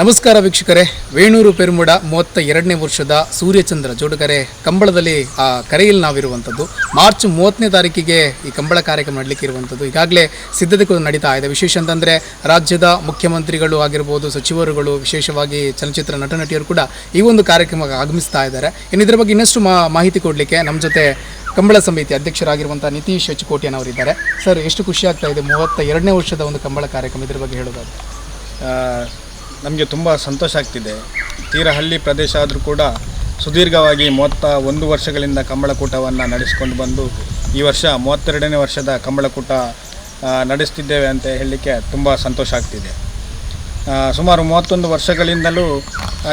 ನಮಸ್ಕಾರ ವೀಕ್ಷಕರೇ. ವೇಣೂರು ಪೆರುಮುಡ ಮೂವತ್ತ ಎರಡನೇ ವರ್ಷದ ಸೂರ್ಯಚಂದ್ರ ಜೋಡುಗರೆ. ಕಂಬಳದಲ್ಲಿ ಆ ಕರೆಯಲ್ಲಿ ನಾವಿರುವಂಥದ್ದು. ಮಾರ್ಚ್ ಮೂವತ್ತನೇ ತಾರೀಕಿಗೆ ಈ ಕಂಬಳ ಕಾರ್ಯಕ್ರಮ ಮಾಡ್ಲಿಕ್ಕೆ ಇರುವಂಥದ್ದು ಈಗಾಗಲೇ ಸಿದ್ಧತೆ ಕೂಡ ನಡೀತಾ ಇದೆ. ವಿಶೇಷ ಅಂತಂದರೆ ರಾಜ್ಯದ ಮುಖ್ಯಮಂತ್ರಿಗಳು ಆಗಿರ್ಬೋದು, ಸಚಿವರುಗಳು, ವಿಶೇಷವಾಗಿ ಚಲನಚಿತ್ರ ನಟ ನಟಿಯರು ಕೂಡ ಈ ಒಂದು ಕಾರ್ಯಕ್ರಮಕ್ಕೆ ಆಗಮಿಸ್ತಾ ಇದ್ದಾರೆ. ಇನ್ನು ಇದರ ಬಗ್ಗೆ ಇನ್ನಷ್ಟು ಮಾಹಿತಿ ಕೊಡಲಿಕ್ಕೆ ನಮ್ಮ ಜೊತೆ ಕಂಬಳ ಸಮಿತಿ ಅಧ್ಯಕ್ಷರಾಗಿರುವಂಥ ನಿತೀಶ್ ಎಚ್ ಕೋಟ್ಯನವರಿದ್ದಾರೆ ಸರ್, ಎಷ್ಟು ಖುಷಿ ಆಗ್ತಾ ಇದೆ ಮೂವತ್ತ ಎರಡನೇ ವರ್ಷದ ಒಂದು ಕಂಬಳ ಕಾರ್ಯಕ್ರಮ ಇದರ ಬಗ್ಗೆ ಹೇಳೋದಾದ್ರೆ? ನಮಗೆ ತುಂಬ ಸಂತೋಷ ಆಗ್ತಿದೆ. ತೀರ ಹಳ್ಳಿ ಪ್ರದೇಶ ಆದರೂ ಕೂಡ ಸುದೀರ್ಘವಾಗಿ ಮೂವತ್ತ ಒಂದು ವರ್ಷಗಳಿಂದ ಕಂಬಳಕೂಟವನ್ನು ನಡೆಸಿಕೊಂಡು ಬಂದು ಈ ವರ್ಷ ಮೂವತ್ತೆರಡನೇ ವರ್ಷದ ಕಂಬಳಕೂಟ ನಡೆಸ್ತಿದ್ದೇವೆ ಅಂತ ಹೇಳಲಿಕ್ಕೆ ತುಂಬ ಸಂತೋಷ ಆಗ್ತಿದೆ. ಸುಮಾರು ಮೂವತ್ತೊಂದು ವರ್ಷಗಳಿಂದಲೂ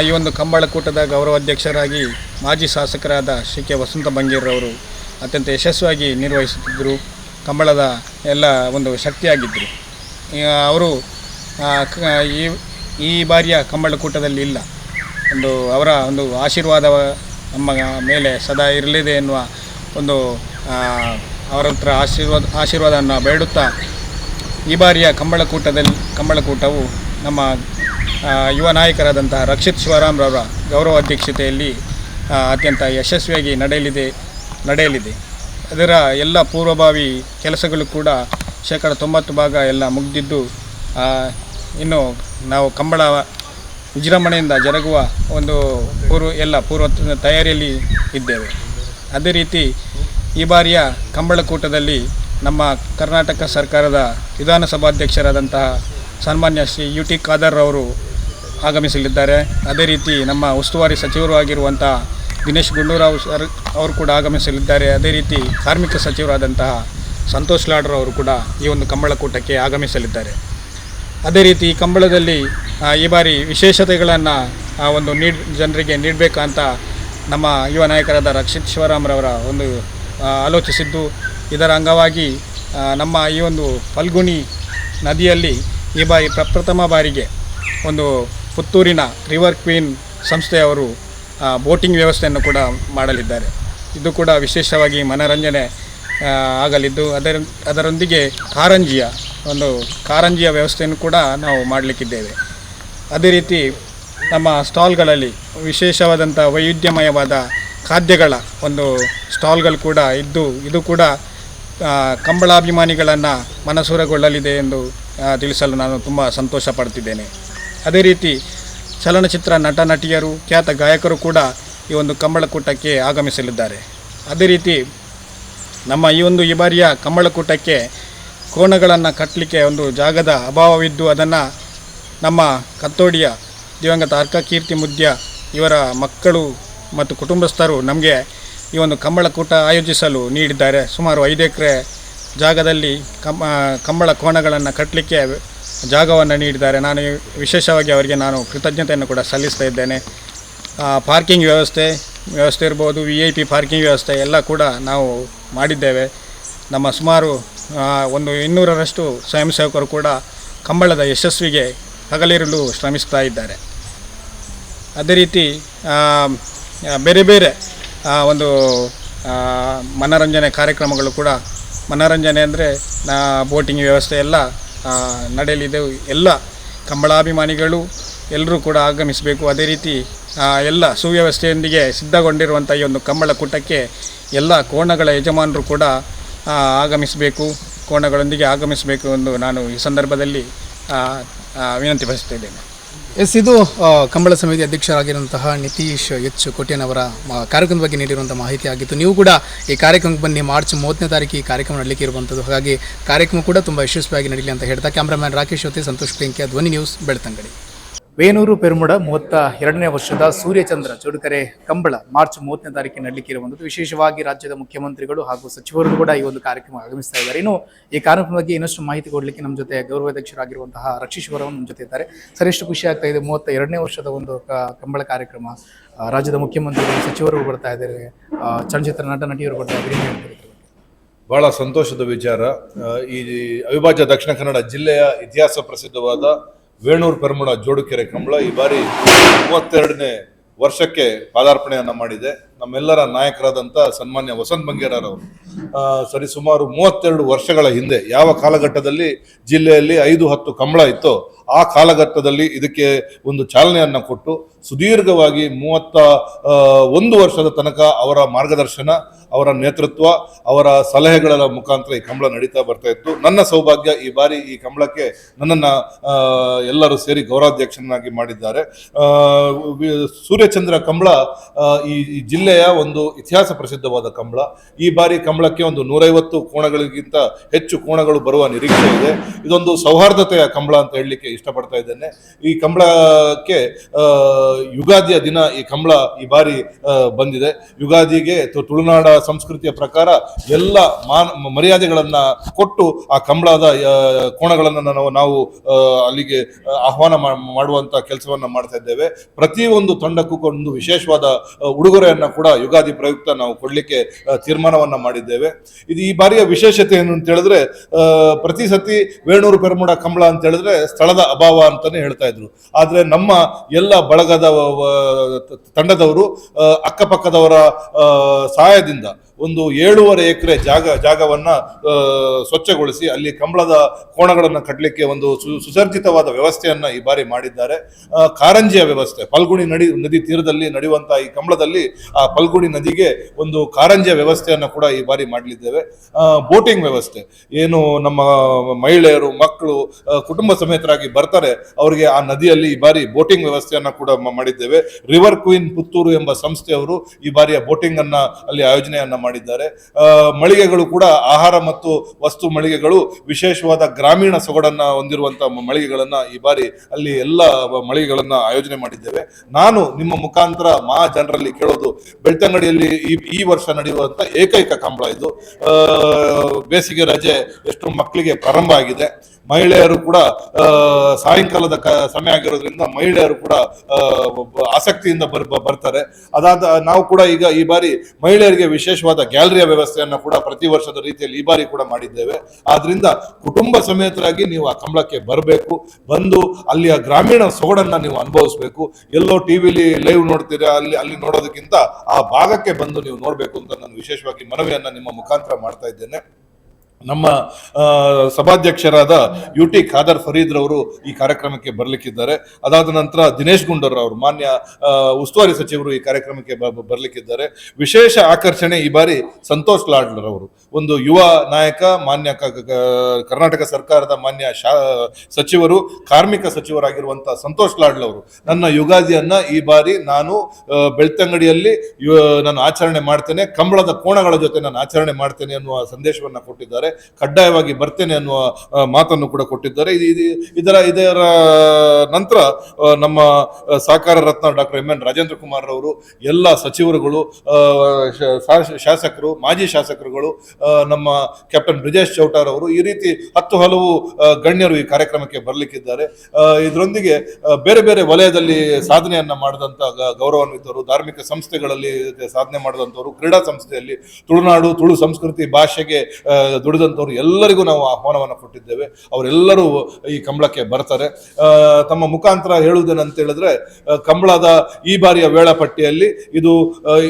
ಈ ಒಂದು ಕಂಬಳಕೂಟದ ಗೌರವಾಧ್ಯಕ್ಷರಾಗಿ ಮಾಜಿ ಶಾಸಕರಾದ ಶ್ರೀ ಕೆ ವಸಂತ ಬಂಗೇರವರು ಅತ್ಯಂತ ಯಶಸ್ವಿಯಾಗಿ ನಿರ್ವಹಿಸುತ್ತಿದ್ದರು. ಕಂಬಳದ ಎಲ್ಲ ಒಂದು ಶಕ್ತಿಯಾಗಿದ್ದರು. ಅವರು ಈ ಈ ಬಾರಿಯ ಕಂಬಳಕೂಟದಲ್ಲಿ ಇಲ್ಲ. ಒಂದು ಅವರ ಒಂದು ಆಶೀರ್ವಾದ ನಮ್ಮ ಮೇಲೆ ಸದಾ ಇರಲಿದೆ ಎನ್ನುವ ಒಂದು ಅವರ ಹತ್ರ ಆಶೀರ್ವಾದ, ಆಶೀರ್ವಾದವನ್ನು ಬೇಡುತ್ತಾ ಈ ಬಾರಿಯ ಕಂಬಳಕೂಟದಲ್ಲಿ ಕಂಬಳಕೂಟವು ನಮ್ಮ ಯುವ ನಾಯಕರಾದಂತಹ ರಕ್ಷಿತ್ ಶಿವರಾಮ್ರವರ ಗೌರವ ಅಧ್ಯಕ್ಷತೆಯಲ್ಲಿ ಅತ್ಯಂತ ಯಶಸ್ವಿಯಾಗಿ ನಡೆಯಲಿದೆ ನಡೆಯಲಿದೆ. ಅದರ ಎಲ್ಲ ಪೂರ್ವಭಾವಿ ಕೆಲಸಗಳು ಕೂಡ ಶೇಕಡ ತೊಂಬತ್ತು ಭಾಗ ಎಲ್ಲ ಮುಗಿದಿದ್ದು ಇನ್ನು ನಾವು ಕಂಬಳ ವಿಜೃಂಭಣೆಯಿಂದ ಜರುಗುವ ಒಂದು ಪೂರ್ವ ಎಲ್ಲ ಪೂರ್ವ ತಯಾರಿಯಲ್ಲಿ ಇದ್ದೇವೆ. ಅದೇ ರೀತಿ ಈ ಬಾರಿಯ ಕಂಬಳಕೂಟದಲ್ಲಿ ನಮ್ಮ ಕರ್ನಾಟಕ ಸರ್ಕಾರದ ವಿಧಾನಸಭಾಧ್ಯಕ್ಷರಾದಂತಹ ಸನ್ಮಾನ್ಯ ಶ್ರೀ ಯು ಟಿ ಖಾದರ್ ಅವರು ಆಗಮಿಸಲಿದ್ದಾರೆ. ಅದೇ ರೀತಿ ನಮ್ಮ ಉಸ್ತುವಾರಿ ಸಚಿವರು ಆಗಿರುವಂಥ ದಿನೇಶ್ ಗುಂಡೂರಾವ್ ಸರ್ ಅವರು ಕೂಡ ಆಗಮಿಸಲಿದ್ದಾರೆ. ಅದೇ ರೀತಿ ಕಾರ್ಮಿಕ ಸಚಿವರಾದಂತಹ ಸಂತೋಷ್ ಲಾಡ್ರ್ ಅವರು ಕೂಡ ಈ ಒಂದು ಕಂಬಳಕೂಟಕ್ಕೆ ಆಗಮಿಸಲಿದ್ದಾರೆ. ಅದೇ ರೀತಿ ಕಂಬಳದಲ್ಲಿ ಈ ಬಾರಿ ವಿಶೇಷತೆಗಳನ್ನು ಒಂದು ನೀಡ್, ಜನರಿಗೆ ನೀಡಬೇಕಂತ ನಮ್ಮ ಯುವ ನಾಯಕರಾದ ರಕ್ಷಿತ್ ಶಿವರಾಮ್ರವರ ಒಂದು ಆಲೋಚಿಸಿದ್ದು. ಇದರ ಅಂಗವಾಗಿ ನಮ್ಮ ಈ ಒಂದು ಫಲ್ಗುಣಿ ನದಿಯಲ್ಲಿ ಈ ಬಾರಿ ಪ್ರಪ್ರಥಮ ಬಾರಿಗೆ ಒಂದು ಪುತ್ತೂರಿನ ರಿವರ್ ಕ್ವೀನ್ ಸಂಸ್ಥೆಯವರು ಬೋಟಿಂಗ್ ವ್ಯವಸ್ಥೆಯನ್ನು ಕೂಡ ಮಾಡಲಿದ್ದಾರೆ. ಇದು ಕೂಡ ವಿಶೇಷವಾಗಿ ಮನರಂಜನೆ ಆಗಲಿದ್ದು. ಅದರ, ಅದರೊಂದಿಗೆ ಕಾರಂಜಿಯ ಒಂದು ಕಾರಂಜಿಯ ವ್ಯವಸ್ಥೆಯನ್ನು ಕೂಡ ನಾವು ಮಾಡಲಿಕ್ಕಿದ್ದೇವೆ. ಅದೇ ರೀತಿ ನಮ್ಮ ಸ್ಟಾಲ್ಗಳಲ್ಲಿ ವಿಶೇಷವಾದಂಥ ವೈವಿಧ್ಯಮಯವಾದ ಖಾದ್ಯಗಳ ಒಂದು ಸ್ಟಾಲ್ಗಳು ಕೂಡ ಇದ್ದು, ಇದು ಕೂಡ ಕಂಬಳಾಭಿಮಾನಿಗಳನ್ನು ಮನಸೂರಗೊಳ್ಳಲಿದೆ ಎಂದು ತಿಳಿಸಲು ನಾನು ತುಂಬ ಸಂತೋಷ ಪಡ್ತಿದ್ದೇನೆ. ಅದೇ ರೀತಿ ಚಲನಚಿತ್ರ ನಟ ನಟಿಯರು, ಖ್ಯಾತ ಗಾಯಕರು ಕೂಡ ಈ ಒಂದು ಕಂಬಳಕೂಟಕ್ಕೆ ಆಗಮಿಸಲಿದ್ದಾರೆ. ಅದೇ ರೀತಿ ನಮ್ಮ ಈ ಒಂದು ಈ ಬಾರಿಯ ಕಂಬಳಕೂಟಕ್ಕೆ ಕೋಣಗಳನ್ನು ಕಟ್ಟಲಿಕ್ಕೆ ಒಂದು ಜಾಗದ ಅಭಾವವಿದ್ದು ಅದನ್ನು ನಮ್ಮ ಕತ್ತೋಡಿಯ ದಿವಂಗತ ಅರ್ಕ ಕೀರ್ತಿ ಮುದ್ಯ ಇವರ ಮಕ್ಕಳು ಮತ್ತು ಕುಟುಂಬಸ್ಥರು ನಮಗೆ ಈ ಒಂದು ಕಂಬಳಕೂಟ ಆಯೋಜಿಸಲು ನೀಡಿದ್ದಾರೆ. ಸುಮಾರು ಐದು ಎಕರೆ ಜಾಗದಲ್ಲಿ ಕಂಬ ಕಂಬಳ ಕೋಣಗಳನ್ನು ಕಟ್ಟಲಿಕ್ಕೆ ಜಾಗವನ್ನು ನೀಡಿದ್ದಾರೆ. ನಾನು ವಿಶೇಷವಾಗಿ ಅವರಿಗೆ ನಾನು ಕೃತಜ್ಞತೆಯನ್ನು ಕೂಡ ಸಲ್ಲಿಸ್ತಾ ಇದ್ದೇನೆ. ಪಾರ್ಕಿಂಗ್ ವ್ಯವಸ್ಥೆ ವ್ಯವಸ್ಥೆ ಇರ್ಬೋದು, ವಿ ಐ ಪಿ ಪಾರ್ಕಿಂಗ್ ವ್ಯವಸ್ಥೆ ಎಲ್ಲ ಕೂಡ ನಾವು ಮಾಡಿದ್ದೇವೆ. ನಮ್ಮ ಸುಮಾರು ಒಂದು ಇನ್ನೂರರಷ್ಟು ಸ್ವಯಂ ಸೇವಕರು ಕೂಡ ಕಂಬಳದ ಯಶಸ್ವಿಗೆ ಹಗಲಿರಲು ಶ್ರಮಿಸ್ತಾ ಇದ್ದಾರೆ. ಅದೇ ರೀತಿ ಬೇರೆ ಬೇರೆ ಒಂದು ಮನೋರಂಜನೆ ಕಾರ್ಯಕ್ರಮಗಳು ಕೂಡ, ಮನೋರಂಜನೆ ಅಂದರೆ ಬೋಟಿಂಗ್ ವ್ಯವಸ್ಥೆ ಎಲ್ಲ ನಡೆಯಲಿದೆ. ಎಲ್ಲ ಕಂಬಳಾಭಿಮಾನಿಗಳು ಎಲ್ಲರೂ ಕೂಡ ಆಗಮಿಸಬೇಕು. ಅದೇ ರೀತಿ ಎಲ್ಲ ಸುವ್ಯವಸ್ಥೆಯೊಂದಿಗೆ ಸಿದ್ಧಗೊಂಡಿರುವಂಥ ಈ ಒಂದು ಕಂಬಳ ಕೂಟಕ್ಕೆ ಎಲ್ಲ ಕೋಣಗಳ ಯಜಮಾನರು ಕೂಡ ಆಗಮಿಸಬೇಕು, ಕೋಣಗಳೊಂದಿಗೆ ಆಗಮಿಸಬೇಕು ಎಂದು ನಾನು ಈ ಸಂದರ್ಭದಲ್ಲಿ ವಿನಂತಿ ಪಡಿಸುತ್ತಿದ್ದೇನೆ ಎಸ್, ಇದು ಕಂಬಳ ಸಮಿತಿ ಅಧ್ಯಕ್ಷರಾಗಿರುವಂತಹ ನಿತೀಶ್ ಎಚ್ ಕೋಟ್ಯನವರ ಕಾರ್ಯಕ್ರಮದ ಬಗ್ಗೆ ನೀಡಿರುವಂಥ ಮಾಹಿತಿ ಆಗಿತ್ತು. ನೀವು ಕೂಡ ಈ ಕಾರ್ಯಕ್ರಮಕ್ಕೆ ಬನ್ನಿ. ಮಾರ್ಚ್ ಮೂವತ್ತನೇ ತಾರೀಕು ಈ ಕಾರ್ಯಕ್ರಮ ನಡಲಿಕ್ಕೆ ಇರುವಂಥದ್ದು ಹಾಗಾಗಿ ಕಾರ್ಯಕ್ರಮ ಕೂಡ ತುಂಬ ಯಶಸ್ವಿಯಾಗಿ ನಡೀಲಿ ಅಂತ ಹೇಳ್ತಾ ಕ್ಯಾಮ್ರಾಮ್ಯಾನ್ ರಾಕೇಶ್ ಜೊತೆ ಸಂತೋಷ್ ಪ್ರಿಯಂಕಿಯ ಧ್ವನಿ ನ್ಯೂಸ್ ಬೆಳ್ತಂಗಡಿ. ವೇಣೂರು ಪೆರುಮುಡ ಮೂವತ್ತ ಎರಡನೇ ವರ್ಷದ ಸೂರ್ಯಚಂದ್ರ ಚುಡುಕರೆ ಕಂಬಳ ಮಾರ್ಚ್ ಮೂವತ್ತನೇ ತಾರೀಕಿಗೆ ನಡಲಿಕ್ಕೆ ಇರುವಂಥದ್ದು ವಿಶೇಷವಾಗಿ ರಾಜ್ಯದ ಮುಖ್ಯಮಂತ್ರಿಗಳು ಹಾಗೂ ಸಚಿವರು ಕೂಡ ಈ ಒಂದು ಕಾರ್ಯಕ್ರಮ ಆಗಮಿಸ್ತಾ ಇದ್ದಾರೆ. ಇನ್ನು ಈ ಕಾರ್ಯಕ್ರಮದ ಬಗ್ಗೆ ಇನ್ನಷ್ಟು ಮಾಹಿತಿ ಕೊಡಲಿಕ್ಕೆ ನಮ್ಮ ಜೊತೆ ಗೌರವಾಧ್ಯಕ್ಷರಾಗಿರುವಂತಹ ರಕ್ಷೀಶ್ವರ ನಮ್ಮ ಜೊತೆ ಇದ್ದಾರೆ. ಸರ್ ಎಷ್ಟು ಖುಷಿ ಆಗ್ತಾ ಇದೆ. ಮೂವತ್ತ ಎರಡನೇ ವರ್ಷದ ಒಂದು ಕಂಬಳ ಕಾರ್ಯಕ್ರಮ ರಾಜ್ಯದ ಮುಖ್ಯಮಂತ್ರಿಗಳು ಸಚಿವರು ಬರ್ತಾ ಇದ್ದಾರೆ. ಚಲನಚಿತ್ರ ನಟ ನಟಿಯವರು ಬರ್ತಾ ಇದ್ದಾರೆ? ಬಹಳ ಸಂತೋಷದ ವಿಚಾರ. ಈ ಅವಿಭಾಜ್ಯ ದಕ್ಷಿಣ ಕನ್ನಡ ಜಿಲ್ಲೆಯ ಇತಿಹಾಸ ಪ್ರಸಿದ್ಧವಾದ ವೇಣೂರು ಪೆರ್ಮುಡ ಜೋಡುಕೆರೆ ಕಂಬಳ ಈ ಬಾರಿ ಮೂವತ್ತೆರಡನೇ ವರ್ಷಕ್ಕೆ ಪಾದಾರ್ಪಣೆಯನ್ನು ಮಾಡಿದೆ. ನಮ್ಮೆಲ್ಲರ ನಾಯಕರಾದಂಥ ಸನ್ಮಾನ್ಯ ವಸಂತ್ ಬಂಗೇರರವರು. ಸರಿಸುಮಾರು ಮೂವತ್ತೆರಡು ವರ್ಷಗಳ ಹಿಂದೆ, ಯಾವ ಕಾಲಘಟ್ಟದಲ್ಲಿ ಜಿಲ್ಲೆಯಲ್ಲಿ ಐದು ಹತ್ತು ಕಂಬಳ ಇತ್ತು, ಆ ಕಾಲಘಟ್ಟದಲ್ಲಿ ಇದಕ್ಕೆ ಒಂದು ಚಾಲನೆಯನ್ನ ಕೊಟ್ಟು, ಸುದೀರ್ಘವಾಗಿ ಮೂವತ್ತ ಒಂದು ವರ್ಷದ ತನಕ ಅವರ ಮಾರ್ಗದರ್ಶನ, ಅವರ ನೇತೃತ್ವ, ಅವರ ಸಲಹೆಗಳ ಮುಖಾಂತರ ಈ ಕಂಬಳ ನಡೀತಾ ಬರ್ತಾ ಇತ್ತು. ನನ್ನ ಸೌಭಾಗ್ಯ ಈ ಬಾರಿ ಈ ಕಂಬಳಕ್ಕೆ ನನ್ನನ್ನು ಎಲ್ಲರೂ ಸೇರಿ ಗೌರವಾಧ್ಯಕ್ಷನಾಗಿ ಮಾಡಿದ್ದಾರೆ. ಸೂರ್ಯಚಂದ್ರ ಕಂಬಳ ಈ ಜಿಲ್ಲೆಯ ಒಂದು ಇತಿಹಾಸ ಪ್ರಸಿದ್ಧವಾದ ಕಂಬಳ. ಈ ಬಾರಿ ಕಂಬಳಕ್ಕೆ ಒಂದು ನೂರೈವತ್ತು ಕೋಣಗಳಿಗಿಂತ ಹೆಚ್ಚು ಕೋಣಗಳು ಬರುವ ನಿರೀಕ್ಷೆ ಇದೆ. ಇದೊಂದು ಸೌಹಾರ್ದತೆಯ ಕಂಬಳ ಅಂತ ಹೇಳಲಿಕ್ಕೆ ಇಷ್ಟಪಡ್ತಾ ಇದ್ದೇನೆ. ಈ ಕಂಬಳಕ್ಕೆ ಯುಗಾದಿಯ ದಿನ ಈ ಕಂಬಳ ಈ ಬಾರಿ ಬಂದಿದೆ. ಯುಗಾದಿಗೆ ತುಳುನಾಡ ಸಂಸ್ಕೃತಿಯ ಪ್ರಕಾರ ಎಲ್ಲ ಮಾನ, ಮರ್ಯಾದೆಗಳನ್ನ ಕೊಟ್ಟು ಆ ಕಂಬಳದ ಕೋಣಗಳನ್ನು ನಾವು ನಾವು ಅಲ್ಲಿಗೆ ಆಹ್ವಾನ ಮಾಡುವಂಥ ಕೆಲಸವನ್ನು ಮಾಡ್ತಾ ಇದ್ದೇವೆ. ಪ್ರತಿಯೊಂದು ತಂಡಕ್ಕೂ ಒಂದು ವಿಶೇಷವಾದ ಉಡುಗೊರೆಯನ್ನು ಕೂಡ ಯುಗಾದಿ ಪ್ರಯುಕ್ತ ನಾವು ಕೊಡಲಿಕ್ಕೆ ತೀರ್ಮಾನವನ್ನ ಮಾಡಿದ್ದೇವೆ. ಇದು ಈ ಬಾರಿಯ ವಿಶೇಷತೆ ಏನು ಅಂತ ಹೇಳಿದ್ರೆ ಪ್ರತಿ ಸತಿ ವೇಣೂರು ಪೆರಮುಡ ಕಂಬಳ ಅಂತ ಹೇಳಿದ್ರೆ ಸ್ಥಳದ ಅಭಾವ ಅಂತಾನೆ ಹೇಳ್ತಾ ಇದ್ರು. ಆದ್ರೆ ನಮ್ಮ ಎಲ್ಲ ಬಳಗದ ತಂಡದವರು ಅಕ್ಕಪಕ್ಕದವರ ಸಹಾಯದಿಂದ ಒಂದು ಏಳೂವರೆ ಎಕರೆ ಜಾಗ, ಜಾಗವನ್ನು ಸ್ವಚ್ಛಗೊಳಿಸಿ ಅಲ್ಲಿ ಕಂಬಳದ ಕೋಣಗಳನ್ನು ಕಟ್ಟಲಿಕ್ಕೆ ಒಂದು ಸುಸರ್ಜಿತವಾದ ವ್ಯವಸ್ಥೆಯನ್ನು ಈ ಬಾರಿ ಮಾಡಿದ್ದಾರೆ. ಕಾರಂಜಿಯ ವ್ಯವಸ್ಥೆ ಫಲ್ಗುಣಿ ನದಿ ನದಿ ತೀರದಲ್ಲಿ ನಡೆಯುವಂತಹ ಈ ಕಂಬಳದಲ್ಲಿ ಆ ಫಲ್ಗುಣಿ ನದಿಗೆ ಒಂದು ಕಾರಂಜಿಯ ವ್ಯವಸ್ಥೆಯನ್ನು ಕೂಡ ಈ ಬಾರಿ ಮಾಡಲಿದ್ದೇವೆ. ಬೋಟಿಂಗ್ ವ್ಯವಸ್ಥೆ, ಏನು ನಮ್ಮ ಮಹಿಳೆಯರು, ಮಕ್ಕಳು ಕುಟುಂಬ ಸಮೇತರಾಗಿ ಬರ್ತಾರೆ, ಅವರಿಗೆ ಆ ನದಿಯಲ್ಲಿ ಈ ಬಾರಿ ಬೋಟಿಂಗ್ ವ್ಯವಸ್ಥೆಯನ್ನು ಕೂಡ ಮಾಡಿದ್ದೇವೆ. ರಿವರ್ ಕ್ವೀನ್ ಪುತ್ತೂರು ಎಂಬ ಸಂಸ್ಥೆಯವರು ಈ ಬಾರಿಯ ಬೋಟಿಂಗ್ ಅನ್ನ ಅಲ್ಲಿ ಆಯೋಜನೆಯನ್ನ ಮಾಡಿದ್ದಾರೆ. ಮಳಿಗೆಗಳು ಕೂಡ ಆಹಾರ ಮತ್ತು ವಸ್ತು ಮಳಿಗೆಗಳು ವಿಶೇಷವಾದ ಗ್ರಾಮೀಣ ಸೊಗಡನ್ನ ಹೊಂದಿರುವಂತಹ ಮಳಿಗೆಗಳನ್ನ ಈ ಬಾರಿ ಅಲ್ಲಿ ಎಲ್ಲ ಮಳಿಗೆಗಳನ್ನ ಆಯೋಜನೆ ಮಾಡಿದ್ದೇವೆ. ನಾನು ನಿಮ್ಮ ಮುಖಾಂತರ ಮಹಾ ಜನರಲ್ಲಿ ಕೇಳೋದು ಬೆಳ್ತಂಗಡಿಯಲ್ಲಿ ಈ ಈ ವರ್ಷ ನಡೆಯುವಂತ ಏಕೈಕ ಕಂಬಳ ಇದು. ಬೇಸಿಗೆ ರಜೆ ಎಷ್ಟು ಮಕ್ಕಳಿಗೆ ಪ್ರಾರಂಭ ಆಗಿದೆ. ಮಹಿಳೆಯರು ಕೂಡ ಸಾಯಂಕಾಲದ ಕ, ಸಮಯ ಆಗಿರೋದ್ರಿಂದ ಮಹಿಳೆಯರು ಕೂಡ ಆಸಕ್ತಿಯಿಂದ ಬರ್ ಬರ್ತಾರೆ. ಅದಾದ, ನಾವು ಕೂಡ ಈಗ ಈ ಬಾರಿ ಮಹಿಳೆಯರಿಗೆ ವಿಶೇಷವಾದ ಗ್ಯಾಲರಿಯ ವ್ಯವಸ್ಥೆಯನ್ನು ಕೂಡ ಪ್ರತಿ ವರ್ಷದ ರೀತಿಯಲ್ಲಿ ಈ ಬಾರಿ ಕೂಡ ಮಾಡಿದ್ದೇವೆ. ಆದ್ರಿಂದ ಕುಟುಂಬ ಸಮೇತರಾಗಿ ನೀವು ಆ ಕಂಬಳಕ್ಕೆ ಬರಬೇಕು. ಬಂದು ಅಲ್ಲಿಯ ಗ್ರಾಮೀಣ ಸೊಗಡನ್ನ ನೀವು ಅನುಭವಿಸ್ಬೇಕು. ಎಲ್ಲೋ ಟಿವಿಲಿ ಲೈವ್ ನೋಡ್ತೀರಾ, ಅಲ್ಲಿ ಅಲ್ಲಿ ನೋಡೋದಕ್ಕಿಂತ ಆ ಭಾಗಕ್ಕೆ ಬಂದು ನೀವು ನೋಡಬೇಕು ಅಂತ ನಾನು ವಿಶೇಷವಾಗಿ ಮನವಿಯನ್ನ ನಿಮ್ಮ ಮುಖಾಂತರ ಮಾಡ್ತಾ ಇದ್ದೇನೆ. ನಮ್ಮ ಸಭಾಧ್ಯಕ್ಷರಾದ ಯು ಟಿ ಖಾದರ್ ಫರೀದ್ ರವರು ಈ ಕಾರ್ಯಕ್ರಮಕ್ಕೆ ಬರಲಿಕ್ಕಿದ್ದಾರೆ. ಅದಾದ ನಂತರ ದಿನೇಶ್ ಗುಂಡೂರ್ ಅವರು ಮಾನ್ಯ ಉಸ್ತುವಾರಿ ಸಚಿವರು ಈ ಕಾರ್ಯಕ್ರಮಕ್ಕೆ ಬರಲಿಕ್ಕಿದ್ದಾರೆ. ವಿಶೇಷ ಆಕರ್ಷಣೆ ಈ ಬಾರಿ ಸಂತೋಷ್ ಲಾಡ್ಲರವರು ಒಂದು ಯುವ ನಾಯಕ, ಮಾನ್ಯ ಕರ್ನಾಟಕ ಸರ್ಕಾರದ ಮಾನ್ಯ ಸಚಿವರು, ಕಾರ್ಮಿಕ ಸಚಿವರಾಗಿರುವಂತಹ ಸಂತೋಷ್ ಲಾಡ್ಲವರು ನನ್ನ ಯುಗಾದಿಯನ್ನ ಈ ಬಾರಿ ನಾನು ಬೆಳ್ತಂಗಡಿಯಲ್ಲಿ ನಾನು ಆಚರಣೆ ಮಾಡ್ತೇನೆ. ಕಂಬಳದ ಕೋಣಗಳ ಜೊತೆ ನಾನು ಆಚರಣೆ ಮಾಡ್ತೇನೆ ಅನ್ನುವ ಸಂದೇಶವನ್ನು ಕೊಟ್ಟಿದ್ದಾರೆ. ಕಡ್ಡಾಯವಾಗಿ ಬರ್ತೇನೆ ಅನ್ನುವ ಮಾತನ್ನು ಕೂಡ ಕೊಟ್ಟಿದ್ದಾರೆ. ಇದು, ಇದು- ಇದರ ಇದರ ನಂತರ ನಮ್ಮ ಸಹಕಾರ ರತ್ನ doctor M N Rajendra Kumar ಅವರು ಎಲ್ಲ ಸಚಿವರುಗಳು ಶಾಸಕರು, ಮಾಜಿ ಶಾಸಕರುಗಳು ನಮ್ಮ ಕ್ಯಾಪ್ಟನ್ ಬ್ರಿಜೇಶ್ ಚೌಟಾರ್ ಅವರು ಈ ರೀತಿ ಹತ್ತು ಹಲವು ಗಣ್ಯರು ಈ ಕಾರ್ಯಕ್ರಮಕ್ಕೆ ಬರಲಿಕ್ಕಿದ್ದಾರೆ. ಇದರೊಂದಿಗೆ ಬೇರೆ ಬೇರೆ ವಲಯದಲ್ಲಿ ಸಾಧನೆಯನ್ನ ಮಾಡಿದಂತ ಗ- ಗೌರವಾನ್ವಿತರು, ಧಾರ್ಮಿಕ ಸಂಸ್ಥೆಗಳಲ್ಲಿ ಸಾಧನೆ ಮಾಡಿದಂಥವ್ರು ಕ್ರೀಡಾ ಸಂಸ್ಥೆಯಲ್ಲಿ ತುಳುನಾಡು ತುಳು ಸಂಸ್ಕೃತಿ ಭಾಷೆಗೆ ದುಡಿದಂಥವ್ರು ಎಲ್ಲರಿಗೂ ನಾವು ಆಹ್ವಾನವನ್ನು ಕೊಟ್ಟಿದ್ದೇವೆ. ಅವರೆಲ್ಲರೂ ಈ ಕಂಬಳಕ್ಕೆ ಬರ್ತಾರೆ. ತಮ್ಮ ಮುಖಾಂತರ ಹೇಳುವುದೇನಂತ ಹೇಳಿದ್ರೆ ಕಂಬಳದ ಈ ಬಾರಿಯ ವೇಳಾಪಟ್ಟಿಯಲ್ಲಿ ಇದು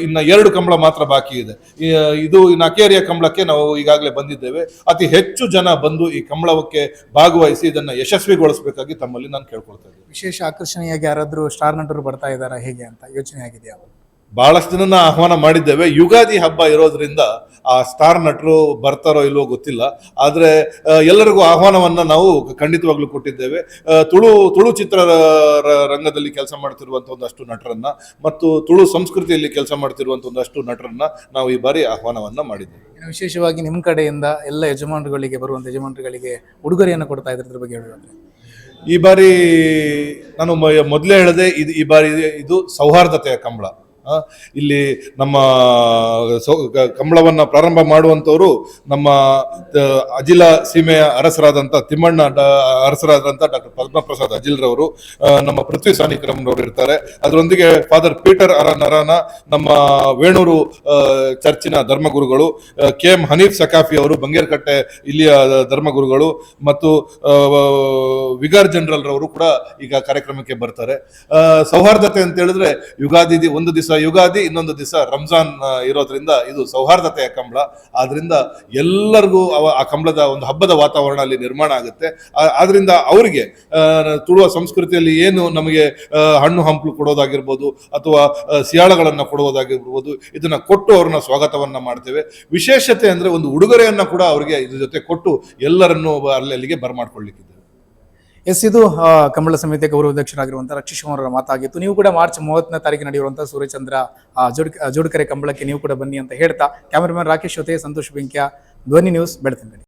ಇನ್ನು ಇನ್ನ ಎರಡು ಕಂಬಳ ಮಾತ್ರ ಬಾಕಿ ಇದೆ. ಇದು ಇನ್ನು ಅಕೇರಿಯ ಕಂಬಳಕ್ಕೆ ನಾವು ಈಗಾಗಲೇ ಬಂದಿದ್ದೇವೆ. ಅತಿ ಹೆಚ್ಚು ಜನ ಬಂದು ಈ ಕಂಬಳಕ್ಕೆ ಭಾಗವಹಿಸಿ ಇದನ್ನು ಯಶಸ್ವಿಗೊಳಿಸಬೇಕಾಗಿ ತಮ್ಮಲ್ಲಿ ನಾನು ಕೇಳ್ಕೊಳ್ತಾ ಇದ್ದೀನಿ. ವಿಶೇಷ ಆಕರ್ಷಣೆಯಾಗಿ ಯಾರಾದರೂ ಸ್ಟಾರ್ ನಟರು ಬರ್ತಾ ಇದ್ದಾರಾ? ಹೇಗೆ ಅಂತ ಯೋಚನೆ ಆಗಿದೆಯಾ? ಬಹಳಷ್ಟು ಜನನ ಆಹ್ವಾನ ಮಾಡಿದ್ದೇವೆ. ಯುಗಾದಿ ಹಬ್ಬ ಇರೋದ್ರಿಂದ ಆ ಸ್ಟಾರ್ ನಟರು ಬರ್ತಾರೋ ಇಲ್ವೋ ಗೊತ್ತಿಲ್ಲ. ಆದರೆ ಎಲ್ಲರಿಗೂ ಆಹ್ವಾನವನ್ನು ನಾವು ಖಂಡಿತವಾಗ್ಲೂ ಕೊಟ್ಟಿದ್ದೇವೆ. ತುಳು ತುಳು ಚಿತ್ರ ರಂಗದಲ್ಲಿ ಕೆಲಸ ಮಾಡ್ತಿರುವಂಥ ಒಂದಷ್ಟು ನಟರನ್ನು ಮತ್ತು ತುಳು ಸಂಸ್ಕೃತಿಯಲ್ಲಿ ಕೆಲಸ ಮಾಡ್ತಿರುವಂಥ ಒಂದಷ್ಟು ನಟರನ್ನು ನಾವು ಈ ಬಾರಿ ಆಹ್ವಾನವನ್ನು ಮಾಡಿದ್ದೇವೆ. ವಿಶೇಷವಾಗಿ ನಿಮ್ಮ ಕಡೆಯಿಂದ ಎಲ್ಲ ಯಜಮಾನರುಗಳಿಗೆ ಬರುವಂಥ ಯಜಮಾನರುಗಳಿಗೆ ಉಡುಗೊರೆಯನ್ನು ಕೊಡ್ತಾ ಇದ್ರ ಇದ್ರ ಬಗ್ಗೆ ಹೇಳೋದಾದ್ರೆ. ಈ ಬಾರಿ ನಾನು ಮೊದಲೇ ಹೇಳಿದೆ ಇದು ಈ ಬಾರಿ ಇದು ಸೌಹಾರ್ದತೆಯ ಕಂಬಳ. ಇಲ್ಲಿ ನಮ್ಮ, ಸೌ- ಕಂಬಳವನ್ನ ಪ್ರಾರಂಭ ಮಾಡುವಂತವರು ನಮ್ಮ ಅಜಿಲ ಸೀಮೆಯ ಅರಸರಾದಂಥ ತಿಮ್ಮಣ್ಣ ಅರಸರಾದಂಥ ಡಾಕ್ಟರ್ ಪದ್ಮಪ್ರಸಾದ್ ಅಜಿಲ್ರವರು ನಮ್ಮ ಪೃಥ್ವಿ ಸಾನಿಕ್ರಮ್ನವರು ಇರ್ತಾರೆ. ಅದರೊಂದಿಗೆ ಫಾದರ್ ಪೀಟರ್ ಅರ ನರಾನ, ನಮ್ಮ ವೇಣೂರು ಚರ್ಚಿನ ಧರ್ಮಗುರುಗಳು ಕೆ ಎಂ ಹನೀಫ್ ಸಕಾಫಿ ಅವರು, ಬಂಗೇರ್ಕಟ್ಟೆ ಇಲ್ಲಿಯ ಧರ್ಮಗುರುಗಳು ಮತ್ತು ವಿಗರ್ ಜನರಲ್ ರವರು ಕೂಡ ಈಗ ಕಾರ್ಯಕ್ರಮಕ್ಕೆ ಬರ್ತಾರೆ. ಸೌಹಾರ್ದತೆ ಅಂತ ಹೇಳಿದ್ರೆ ಯುಗಾದಿ ಒಂದು ದಿವಸ ಯುಗಾದಿ ಇನ್ನೊಂದು ದಿವಸ ರಂಜಾನ್ ಇರೋದ್ರಿಂದ ಇದು ಸೌಹಾರ್ದತೆಯ ಕಂಬಳ. ಆದ್ರಿಂದ ಎಲ್ಲರಿಗೂ ಆ ಕಂಬಳದ ಒಂದು ಹಬ್ಬದ ವಾತಾವರಣ ಅಲ್ಲಿ ನಿರ್ಮಾಣ ಆಗುತ್ತೆ. ಆದ್ರಿಂದ ಅವರಿಗೆ ತುಳುವ ಸಂಸ್ಕೃತಿಯಲ್ಲಿ ಏನು ನಮಗೆ ಹಣ್ಣು ಹಂಪಲು ಕೊಡೋದಾಗಿರ್ಬೋದು ಅಥವಾ ಸಿಯಾಳಗಳನ್ನು ಕೊಡುವುದಾಗಿರ್ಬೋದು ಇದನ್ನ ಕೊಟ್ಟು ಅವ್ರನ್ನ ಸ್ವಾಗತವನ್ನ ಮಾಡ್ತೇವೆ. ವಿಶೇಷತೆ ಅಂದ್ರೆ ಒಂದು ಉಡುಗೊರೆಯನ್ನ ಕೂಡ ಅವರಿಗೆ ಇದ್ರ ಜೊತೆ ಕೊಟ್ಟು ಎಲ್ಲರನ್ನು ಅಲ್ಲಿ ಅಲ್ಲಿಗೆ ಬರಮಾಡ್ಕೊಳ್ಳಿಕ್ಕಿದ್ದೇವೆ ಎಸ್, ಇದು ಕಂಬಳ ಸಮಿತಿಯ ಗೌರವಾಧ್ಯಕ್ಷರಾಗಿರುವಂತಹ ರಕ್ಷಿಶ್ ಅವರ ಮಾತಾಗಿತ್ತು. ನೀವು ಕೂಡ ಮಾರ್ಚ್ ಮೂವತ್ತನೇ ತಾರೀಕು ನಡೆಯುವಂತಹ ಸೂರ್ಯಚಂದ್ರ ಜೋಡ್ ಜೋಡ್ಕರೆ ಕಂಬಳಕ್ಕೆ ನೀವು ಕೂಡ ಬನ್ನಿ ಅಂತ ಹೇಳ್ತಾ, ಕ್ಯಾಮರಾಮನ್ ರಾಕೇಶ್ ಜೊತೆ ಸಂತೋಷ್ ಬೆಂಕ್ಯ, ಧ್ವನಿ ನ್ಯೂಸ್ ಬೆಳತಂಗಡಿ.